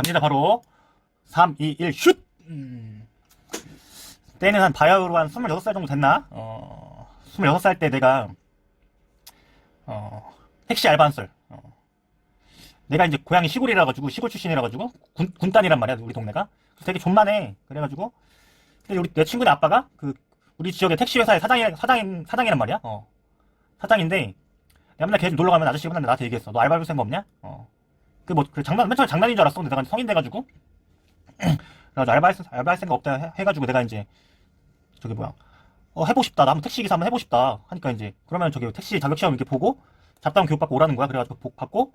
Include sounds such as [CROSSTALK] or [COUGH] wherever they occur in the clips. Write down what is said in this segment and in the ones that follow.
갑니다. 바로 3, 2, 1 슛! 음. 때는 한 바야흐로 한 26살 정도 됐나? 어, 26살 때 내가 어, 택시 알바 한 썰 어. 내가 이제 고향이 시골이라 가지고 시골 출신이라 가지고 군, 군단이란 말이야 우리 동네가. 그래서 되게 존만해. 그래가지고 근데 우리 내 친구네 아빠가 그 우리 지역의 택시 회사의 사장이 사장 사장이란 말이야. 어. 사장인데 내가 맨날 걔 놀러 가면 아저씨가 맨날 나한테 얘기했어 너 알바 해볼 생각 없냐? 어 그 뭐 그 장난 맨 처음에 장난인 줄 알았어 근데 내가 성인 돼가지고. 그래가지고 알바할, 생- 알바할 생각 없다 해- 해가지고 내가 이제 저기 뭐야. 어 해보고 싶다. 나 한번 택시 기사 한번 해보고 싶다. 하니까 이제 그러면 저기 택시 자격 시험 이렇게 보고 잡다운 교육 받고 오라는 거야. 그래가지고 복 받고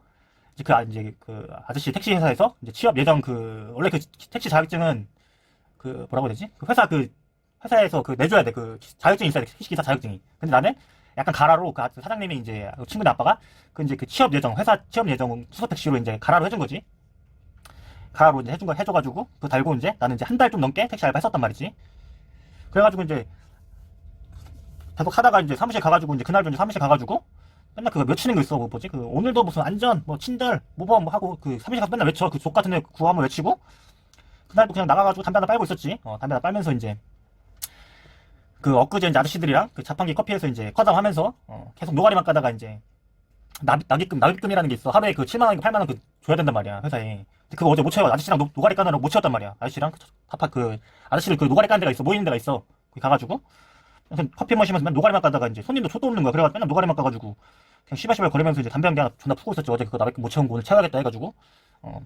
이제 그 아- 이제 그 아저씨 택시 회사에서 이제 취업 예정 그 원래 그 택시 자격증은 그 뭐라고 해야 되지? 그 회사 그 회사에서 그 내줘야 돼. 그 자격증이 있어야 돼. 택시 기사 자격증이. 근데 나는 약간 가라로 그 아- 사장님이 이제 그 친구네 아빠가 그 이제 그 취업 예정 회사 취업 예정 수소 택시로 이제 가라로 해준 거지. 가라로 이제 해준 거 해줘가지고 그거 달고 이제 나는 이제 한 달 좀 넘게 택시 알바 했었단 말이지. 그래가지고 이제 계속 하다가 이제 사무실 가가지고 이제 그날도 이제 사무실 가가지고 맨날 그거 외치는 거 있어. 그 뭐지? 그 오늘도 무슨 안전 뭐 친절 모범 뭐 하고 그 사무실 가서 맨날 외쳐. 그족 같은 애 구호 한번 외치고. 그날도 그냥 나가가지고 담배 하나 빨고 있었지. 어 담배 하나 빨면서 이제 그 엊그제 이제 아저씨들이랑 그 자판기 커피에서 이제 커담하면서 어 계속 노가리만 까다가 이제 납, 납입금 납입금이라는 게 있어. 하루에 그 7만 원인가 8만 원 그 줘야 된단 말이야 회사에. 근데 그거 어제 못 채워 아저씨랑 노, 노가리 까느라고 못 채웠단 말이야. 아저씨랑 그 타파 그 아저씨를 그 노가리 까는 데가 있어. 모이는 데가 있어. 거기 가가지고. 그래서 커피 마시면서 맨날 노가리만 까다가 이제 손님도 초도 없는 거야. 그래가지고 맨날 노가리만 까가지고 그냥 씨발씨발 거리면서 이제 담배 한 개 하나 존나 푸고 있었지. 어제 그거 납입금 못 채운 거 오늘 채워야겠다 해가지고. 어.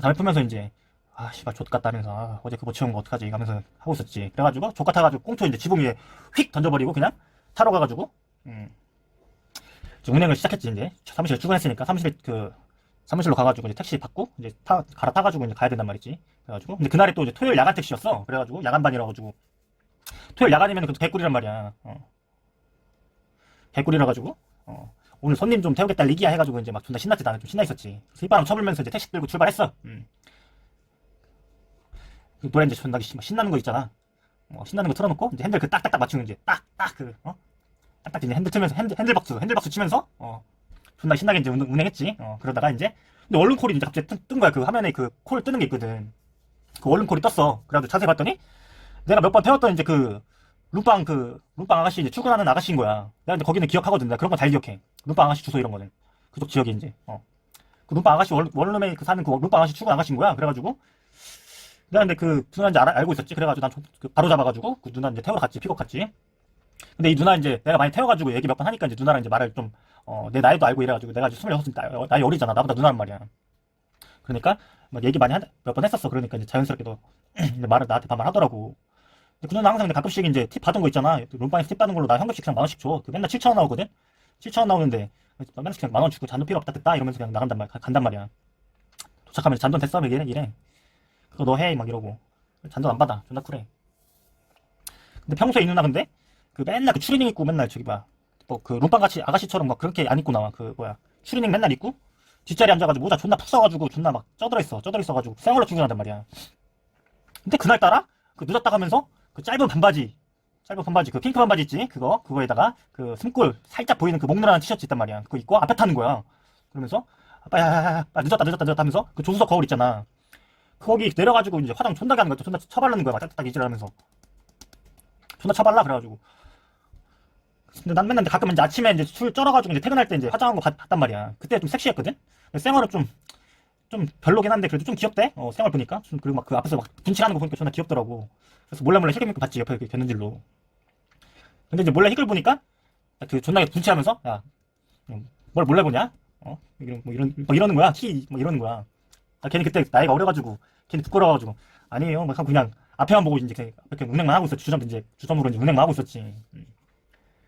담배 풀면서 이제 아 씨발 족 같다 하면서. 아, 어제 그거 못 채운 거 어떡하지? 하면서 하고 있었지. 그래가지고 족 같아가지고 꽁초 이제 지붕 위에 휙 던져버리고 그냥 타러 가가지고 음. 이제 운행을 시작했지 이제. 사무실에 출근했으니까 사무실 그 사무실로 가가지고 이제 택시 받고 이제 타 갈아타가지고 이제 가야 된단 말이지. 그래가지고. 근데 그날이 또 이제 토요일 야간 택시였어. 그래가지고 야간반이라 가지고. 토요일 야간이면 그 개꿀이란 말이야. 어. 개꿀이라 가지고 어. 오늘 손님 좀 태우겠다 리기야 해가지고 이제 막 존나 신났지 나는. 좀 신나 있었지. 그래서 이바람 쳐불면서 이제 택시 끌고 출발했어. 음. 그 노래 이제 존나 신- 신나는 거 있잖아. 어, 신나는 거 틀어놓고 이제 핸들 그 딱딱딱 맞추는 이제 딱딱 그 어? 딱딱 이제 핸들 틀면서 핸들, 핸들박스 핸들박스 치면서 어 존나 신나게 이제 운행, 운행했지. 어 그러다가 이제 근데 원룸콜이 이제 갑자기 뜬, 뜬 거야. 그 화면에 그 콜 뜨는 게 있거든. 그 원룸콜이 떴어. 그래가지고 자세히 봤더니 내가 몇 번 태웠던 이제 그 룸빵 그 룸빵 아가씨 이제 출근하는 아가씨인 거야. 내가 이제 거기는 기억하거든. 내가 그런 거 잘 기억해. 룸빵 아가씨 주소 이런 거는. 그쪽 지역에 이제. 어 그 룸빵 아가씨 원, 원룸에 그 사는 그 룸빵 아가씨 출근 아가씨인 거야. 그래가지고 내가 근데 그 누나 이제 알아, 알고 있었지 그래가지고 난 조- 그 바로 잡아가지고 그 누나 이제 태우러 갔지 픽업 갔지 근데 이 누나 이제 내가 많이 태워가지고 얘기 몇 번 하니까 이제 누나랑 이제 말을 좀, 어, 내 나이도 알고 이래가지고 내가 이제 26, 나이, 나이 어리잖아. 나보다 누나란 말이야. 그러니까 막 얘기 많이 몇 번 했었어. 그러니까 이제 자연스럽게도 [CLEARS THROAT] 말을 나한테 반말 하더라고. 근데 그 누나 항상 근데 가끔씩 이제 팁 받은 거 있잖아. 룸방에서 팁 받은 걸로 나 현금씩 그냥 만 원씩 줘. 그 맨날 7천 원 나오거든? 7천 원 나오는데 맨날 그냥 만원 주고 잔돈 필요 없다 됐다 이러면서 그냥 나간단 말, 간단 말이야. 도착하면 잔돈 됐어? 막 이래, 이래. 그거 너 해? 막 이러고. 잔돈 안 받아. 존나 쿨해. 근데 평소에 이 누나 근데 그 맨날 그 추리닝 입고 맨날 저기 봐. 뭐그 룸빵 같이 아가씨처럼 막 그렇게 안 입고 나와. 그 뭐야. 추리닝 맨날 입고 뒷자리 앉아가지고 모자 존나 푹 써가지고 존나 막 쪄들어 있어. 쪄들어 있어가지고 생얼로 출근한단 말이야. 근데 그날 따라 그 늦었다 가면서 그 짧은 반바지 짧은 반바지 그 핑크 반바지 있지 그거 그거에다가 그 숨골 살짝 보이는 그 목누라는 티셔츠 있단 말이야. 그거 입고 앞에 타는 거야. 그러면서 아빠 야야야 늦었다 늦었다 늦었다 하면서 그 조수석 거울 있잖아. 거기 내려가지고 이제 화장 존나게 하는 거야. 존나 처발르는 거야. 막 딱딱 이질하면서 존나 처발라 그래가지고 근데 난 맨날 가끔 이제 아침에 이제 술 쩔어가지고 이제 퇴근할 때 이제 화장한 거 봤, 봤단 말이야. 그때 좀 섹시했거든? 생얼은 좀, 좀 별로긴 한데 그래도 좀 귀엽대? 어, 생얼 보니까. 좀 그리고 막 그 앞에서 막 분칠하는 거 보니까 존나 귀엽더라고. 그래서 몰래 몰래 힐끔 입고 봤지, 옆에 그 견눈질로. 근데 이제 몰래 힐글 보니까 그 존나게 분칠하면서, 야, 음, 뭘 몰래 보냐? 어? 이런, 뭐 이런, 뭐 이러는 거야. 키, 뭐 이러는 거야. 아, 걔는 그때 나이가 어려가지고, 걔는 부끄러워가지고, 아니에요. 막 그냥 앞에만 보고 이제 이렇게 운행만 하고 있었지. 주점, 이제 주점으로 이제 운행만 하고 있었지. 음.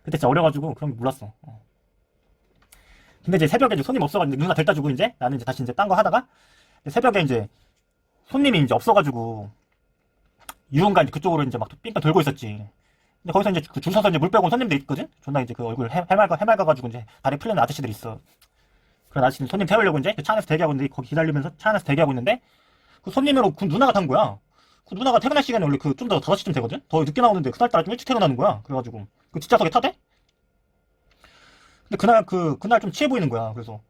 그때 진짜 어려가지고 그런 거 몰랐어. 어. 근데 이제 새벽에 이제 손님 없어가지고 누나 델다 주고 이제 나는 이제 다시 이제 딴 거 하다가 새벽에 이제 손님이 이제 없어가지고 유흥가 이제 그쪽으로 이제 막 삥삥 돌고 있었지. 근데 거기서 이제 그줄 서서 이제 물 빼고 온 손님들 있거든? 존나 이제 그 얼굴 해, 해맑아, 해맑아가지고 이제 다리 풀리는 아저씨들 있어. 그런 아저씨들 손님 태우려고 이제 그차 안에서 대기하고 있는데 거기 기다리면서 차 안에서 대기하고 있는데 그 손님으로 그 누나가 탄 거야. 그 누나가 퇴근할 시간이 원래 그 좀 더 5시쯤 되거든? 더 늦게 나오는데 그날따라 좀 일찍 퇴근하는 거야. 그래가지고 그 뒷좌석에 타대? 근데 그날 그 그날 좀 취해 보이는 거야. 그래서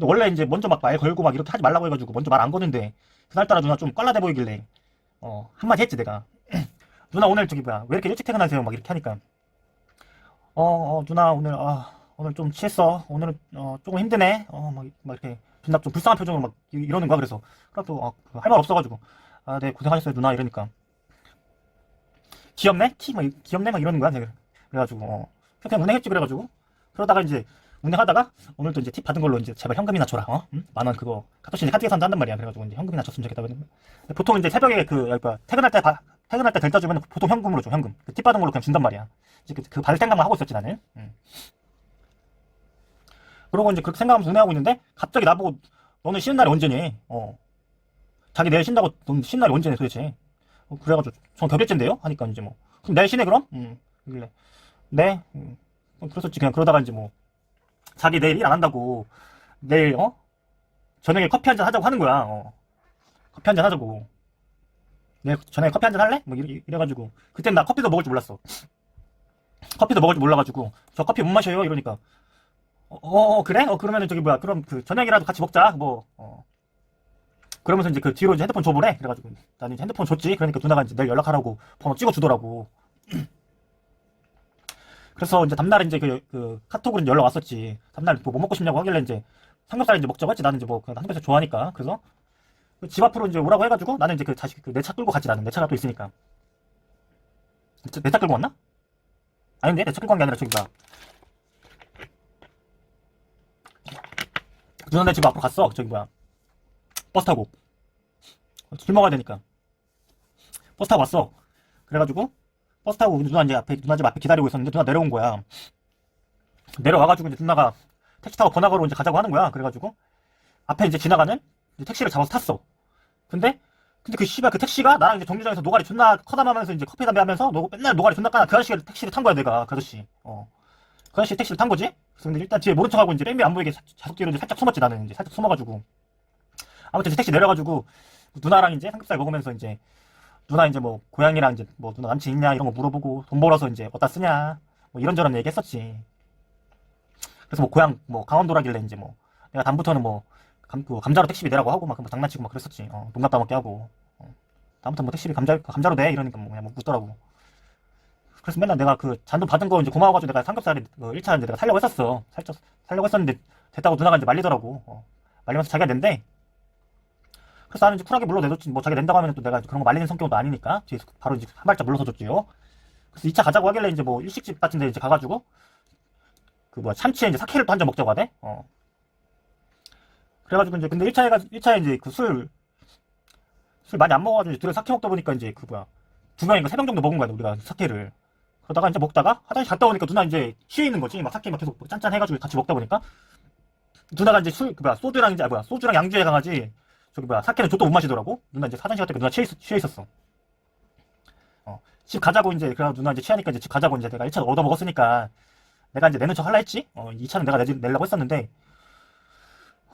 원래 이제 먼저 막 말 걸고 막 이렇게 하지 말라고 해가지고 먼저 말 안 거는데 그날따라 누나 좀 껄라대 보이길래 어 한마디 했지 내가 [CLEARS THROAT] 누나 오늘 저기 뭐야 왜 이렇게 일찍 퇴근하세요 막 이렇게 하니까 어, 어 누나 오늘 아 오늘 좀 취했어. 오늘은 어 조금 힘드네. 어 막 막 이렇게 존나 좀 불쌍한 표정으로 막 이- 이러는 거야 그래서. 그래도 어, 할말 없어가지고. 아 네 고생하셨어요 누나 이러니까. 귀엽네? 키 막 귀엽네? 막 이러는 거야 내가 그래가지고 어. 그냥 운행했지 그래가지고. 그러다가 이제 운행하다가 오늘도 이제 팁 받은 걸로 이제 제발 현금이나 줘라 어? 만원 그거 가끔씩 이제 카드 계산도 한단 말이야. 그래가지고 이제 현금이나 줬으면 좋겠다 근데 보통 이제 새벽에 그 뭐야 퇴근할 때 바- 퇴근할 때 델타 주면 보통 현금으로 줘 현금. 그 팁 받은 걸로 그냥 준단 말이야. 이제 그, 그 받을 생각만 하고 있었지 나는. 음. 그러고 이제 그렇게 생각하면서 운행하고 있는데 갑자기 나보고 너는 쉬는 날이 언제니? 어. 자기 내일 쉰다고 넌 쉬는 날이 언제니 도대체? 어, 그래가지고 전 격일제인데요? 하니까 이제 뭐. 그럼 내일 쉬네 그럼? 음. 그래. 네? 음. 어, 그랬었지. 그냥 그러다가 이제 뭐 자기 내일 일 안 한다고 내일 어? 저녁에 커피 한 잔 하자고 하는 거야. 어. 커피 한 잔 하자고. 내일 저녁에 커피 한 잔 할래? 뭐 이래, 이래가지고. 그땐 나 커피도 먹을 줄 몰랐어. [LAUGHS] 커피도 먹을 줄 몰라가지고. 저 커피 못 마셔요. 이러니까 어, 어, 그래 어 그러면은 저기 뭐야 그럼 그 저녁이라도 같이 먹자 뭐 어. 그러면서 이제 그 뒤로 이제 핸드폰 줘보래 그래가지고 나는 이제 핸드폰 줬지 그러니까 누나가 이제 내일 연락하라고 번호 찍어주더라고 [CLEARS THROAT] 그래서 이제 다음날 이제 그, 그 카톡으로 연락 왔었지. 다음날 뭐, 뭐 먹고 싶냐고 하길래 이제 삼겹살 이제 먹자고 했지. 나는 이제 뭐 그냥 삼겹살 좋아하니까. 그래서 그집 앞으로 이제 오라고 해가지고 나는 이제 그 다시 그내 차 끌고 갔지. 나는 내 차가 또 있으니까. 내 차 끌고 왔나? 아닌데 내 차 끌고 간 게 아니라 저기 봐. 누나네 집 앞으로 갔어. 저기 뭐야. 버스 타고. 술 먹어야 되니까. 버스 타고 왔어. 그래가지고 버스 타고 누나 이제 앞에 누나 집 앞에 기다리고 있었는데 누나 내려온 거야. 내려와가지고 이제 누나가 택시 타고 번화가로 이제 가자고 하는 거야. 그래가지고 앞에 이제 지나가는 이제 택시를 잡아서 탔어. 근데 근데 그 씨발 그 택시가 나랑 이제 정류장에서 노가리 존나 커담하면서 이제 커피 담배 하면서 노, 맨날 노가리 존나 까나 그 아저씨가 택시를 탄 거야 내가 그 아저씨. 어. 그 아저씨 택시를 탄 거지. 그래서 근데 일단 뒤에 모른 척하고 이제 뺑비 안 보이게 자- 자석 뒤로 이제 살짝 숨었지 나는 이제 살짝 숨어가지고 아무튼 이제 택시 내려가지고 누나랑 이제 삼겹살 먹으면서 이제 누나 이제 뭐 고양이랑 이제 뭐 누나 남친 있냐 이런 거 물어보고 돈 벌어서 이제 어디다 쓰냐 뭐 이런저런 얘기 했었지. 그래서 뭐 고향 뭐 강원도라길래 이제 뭐 내가 다음부터는 뭐 감, 그 감자로 택시비 내라고 하고 막, 막 장난치고 막 그랬었지. 어, 돈 갖다 먹게 하고. 어. 다음부터 뭐 택시비 감자 감자로 내 이러니까 뭐 그냥 뭐 묻더라고. 그래서 맨날 내가 그 잔돈 받은 거 이제 고마워가지고 내가 삼겹살이 그 1차 이제 내가 살려고 했었어. 살짝 살려고 했었는데 됐다고 누나가 이제 말리더라고. 어. 말리면서 자기가 낸대. 그래서 나는 이제 쿨하게 물러내줬지. 뭐 자기가 낸다고 하면 또 내가 그런 거 말리는 성격도 아니니까 뒤에서 바로 이제 한 발짝 물러서줬지요. 그래서 2차 가자고 하길래 이제 뭐 일식집 같은 데 이제 가가지고 그 뭐야 참치에 이제 사케를 또 한 잔 먹자고 하대. 어. 그래가지고 이제 근데 1차에 가 1차에 이제 그술술 많이 안 먹어가지고 둘이 사케 먹다 보니까 이제 그 뭐야 두 명인가 세 명 정도 먹은 거야 우리가 사케를. 그러다가 이제 먹다가 화장실 갔다 오니까 누나 이제 취해 있는 거지. 막 사케 막 계속 짠짠 해가지고 같이 먹다 보니까 누나가 이제 술 그 뭐야 소주랑 이제 아, 뭐야 소주랑 양주에 가가지 저기 뭐야 사케는 저도 못 마시더라고. 누나 이제 화장실 갔다 누나 취해, 있, 취해 있었어. 어. 집 가자고 이제 그래 누나 이제 취하니까 이제 집 가자고 이제 내가 1차 얻어 먹었으니까 내가 이제 내는 척 할라 했지. 어, 2차는 내가 내지, 내려고 했었는데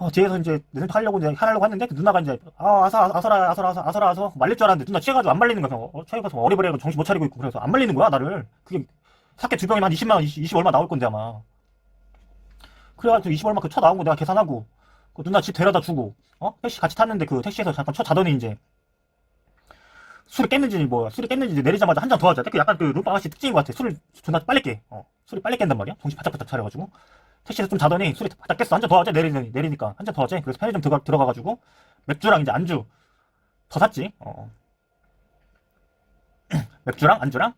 어, 뒤에서 이제 척 하려고 이제 하려고 했는데 그 누나가 이제 아 아서 아서라 아서라 아서 아서라 아서 말릴 줄 알았는데 누나 취해가지고 안 말리는 거야. 어, 취해가지고 어리버리하고 정신 못 차리고 있고 그래서 안 말리는 거야 나를. 그게 사케 두 병이면 한 20만 원, 20, 20 얼마 나올 건데 아마. 그래가지고 20 얼마 그 차 나온 거 내가 계산하고 그 누나 집 데려다 주고 어 택시 같이 탔는데 그 택시에서 잠깐 쳐 자더니 이제 술이 깼는지 뭐 술이 깼는지 내리자마자 한 잔 더 하자. 그 약간 그 룸바 아가씨 특징인 것 같아. 술을 존나 빨리 깨. 어 술이 빨리 깬단 말이야. 정신 바짝바짝 차려가지고 택시에서 좀 자더니 술이 바짝 깼어. 한 잔 더 하자. 내리니 내리니까 한 잔 더 하자. 그래서 편의점 들어가 들어가가지고 맥주랑 이제 안주 더 샀지. 어 [CLEARS THROAT] 맥주랑 안주랑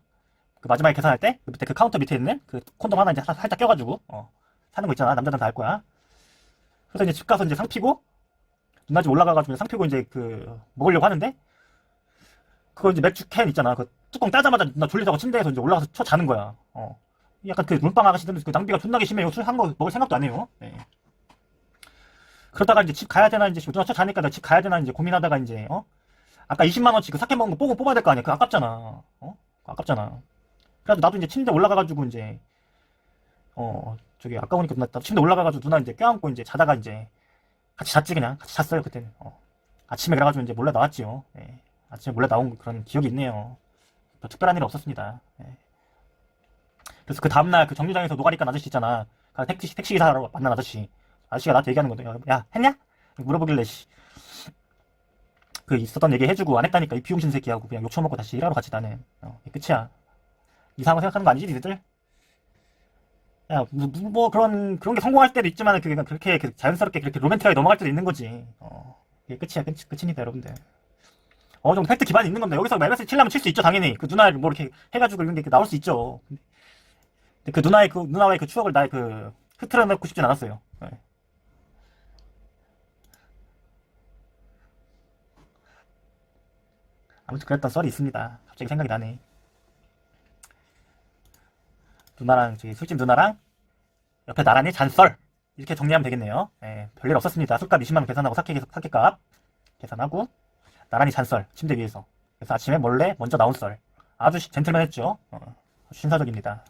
그 마지막에 계산할 때 그 밑에 그 카운터 밑에 있는 그 콘돔 하나 이제 사- 살짝 껴가지고 어 사는 거 있잖아. 남자들은 다알 거야. 그래서 이제 집 가서 이제 상 피고 집 올라가가지고 상 피고 이제 그 먹으려고 하는데 그거 이제 맥주 캔 있잖아. 그 뚜껑 따자마자 누나 졸리다고 침대에서 이제 올라가서 쳐 자는 거야. 어. 약간 그 물방 아가씨들은 그 낭비가 존나게 심해 요. 술 한 거 먹을 생각도 안 해요. 네. 그러다가 이제 집 가야 되나 이제 누나 쳐 자니까 나 집 가야 되나 이제 고민하다가 이제 어 아까 20만 원치 그 사케 먹은 거 뽑아 뽑아야 될 거 아니야. 그 아깝잖아. 어 아깝잖아. 그래서 나도 이제 침대 올라가가지고 이제 어 저기 아까우니까 누나 나도 침대 올라가가지고 누나 이제 껴안고 이제 자다가 이제 같이 잤지 그냥 같이 잤어요 그때는. 어. 아침에 그래가지고 이제 몰래 나왔지요. 예. 아침에 몰래 나온 그런 기억이 있네요. 뭐 특별한 일 없었습니다. 예. 그래서 그 다음날 그 정류장에서 노가리 깐 아저씨 있잖아. 그 택시 택시 기사로 만난 아저씨. 아저씨가 나한테 얘기하는 건데, 야, 야, 했냐? 물어보길래, 씨. 그 있었던 얘기 해주고 안 했다니까, 이 비용신 새끼하고 그냥 욕처먹고 다시 일하러 갔지, 나는. 어, 끝이야. 이상한 거 생각하는 거 아니지, 니들? 야, 뭐, 뭐, 뭐 그런, 그런 게 성공할 때도 있지만, 그, 그렇게, 그 자연스럽게 그렇게 로맨틱하게 넘어갈 때도 있는 거지. 어, 이게 끝이야, 끝, 끝이니까, 여러분들. 어느 정도 팩트 기반이 있는 건데, 여기서 마이너스 치려면 칠 수 있죠, 당연히. 그 누나를 뭐 이렇게 해가지고 이런 게 나올 수 있죠. 그 누나의 그, 누나와의 그 추억을 나의 그, 흐트러 놓고 싶진 않았어요. 네. 아무튼 그랬던 썰이 있습니다. 갑자기 생각이 나네. 누나랑, 저기, 술집 누나랑, 옆에 나란히 잔썰. 이렇게 정리하면 되겠네요. 예, 별일 없었습니다. 술값 20만 원 계산하고 사케, 사케값 계산하고, 나란히 잔썰. 침대 위에서. 그래서 아침에 몰래 먼저 나온 썰. 아주 시- 젠틀맨했죠. 어, 신사적입니다.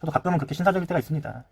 저도 가끔은 그렇게 신사적일 때가 있습니다.